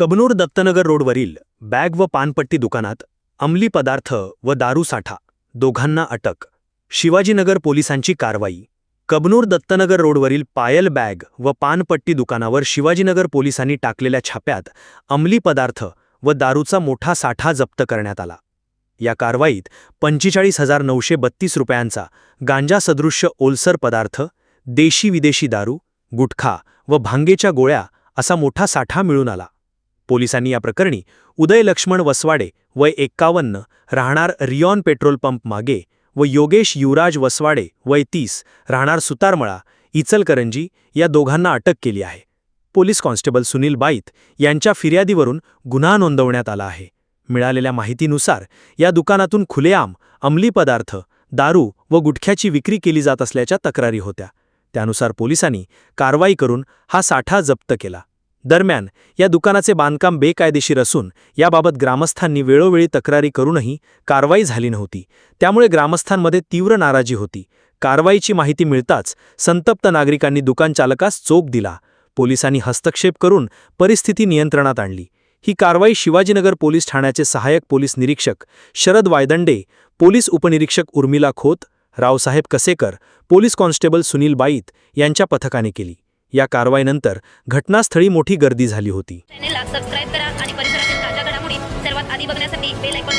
कबनूर दत्तनगर रोडवरील बॅग व पानपट्टी दुकानात अंमली पदार्थ व दारू साठा दोघांना अटक. शिवाजीनगर पोलिसांची कारवाई. कबनूर दत्तनगर रोडवरील पायल बॅग व पानपट्टी दुकानावर शिवाजीनगर पोलिसांनी टाकलेल्या छाप्यात अंमली पदार्थ व दारूचा मोठा साठा जप्त करण्यात आला. या कारवाईत पंचेचाळीस हजार नऊशे बत्तीस रुपयांचा गांजा सदृश्य ओलसर पदार्थ देशी विदेशी दारू गुटखा व भांगेच्या गोळ्या असा मोठा साठा मिळून आला. पोलिसांनी या प्रकरणी उदय लक्ष्मण वसवाडे वय एक्कावन्न राहणार रियॉन पेट्रोल पंप मागे व योगेश युवराज वसवाडे वय तीस राहणार सुतारमळा इचलकरंजी या दोघांना अटक केली आहे. पोलीस कॉन्स्टेबल सुनील बाईत यांच्या फिर्यादीवरून गुन्हा नोंदवण्यात आला आहे. मिळालेल्या माहितीनुसार या दुकानातून खुलेआम अंमली पदार्थ दारू व गुटख्याची विक्री केली जात असल्याच्या तक्रारी होत्या. त्यानुसार पोलिसांनी कारवाई करून हा साठा जप्त केला. दरम्यान या दुकानाचे बांधकाम बेकायदेशीर असून याबाबत ग्रामस्थांनी वेळोवेळी तक्रारी करूनही कारवाई झाली नव्हती. त्यामुळे ग्रामस्थांमध्ये तीव्र नाराजी होती. कारवाईची माहिती मिळताच संतप्त नागरिकांनी दुकानचालकास चोप दिला. पोलिसांनी हस्तक्षेप करून परिस्थिती नियंत्रणात आणली. ही कारवाई शिवाजीनगर पोलीस ठाण्याचे सहाय्यक पोलीस निरीक्षक शरद वायदंडे पोलीस उपनिरीक्षक उर्मिला खोत रावसाहेब कसेकर पोलीस कॉन्स्टेबल सुनील बाईत यांच्या पथकाने केली. या कारवाईनंतर घटनास्थळी मोठी गर्दी झाली होती. चॅनेलला सबस्क्राईब करा आणि परिसरातील ताज्या घडामोडी सर्वात आधी बघण्यासाठी बेल आयकॉन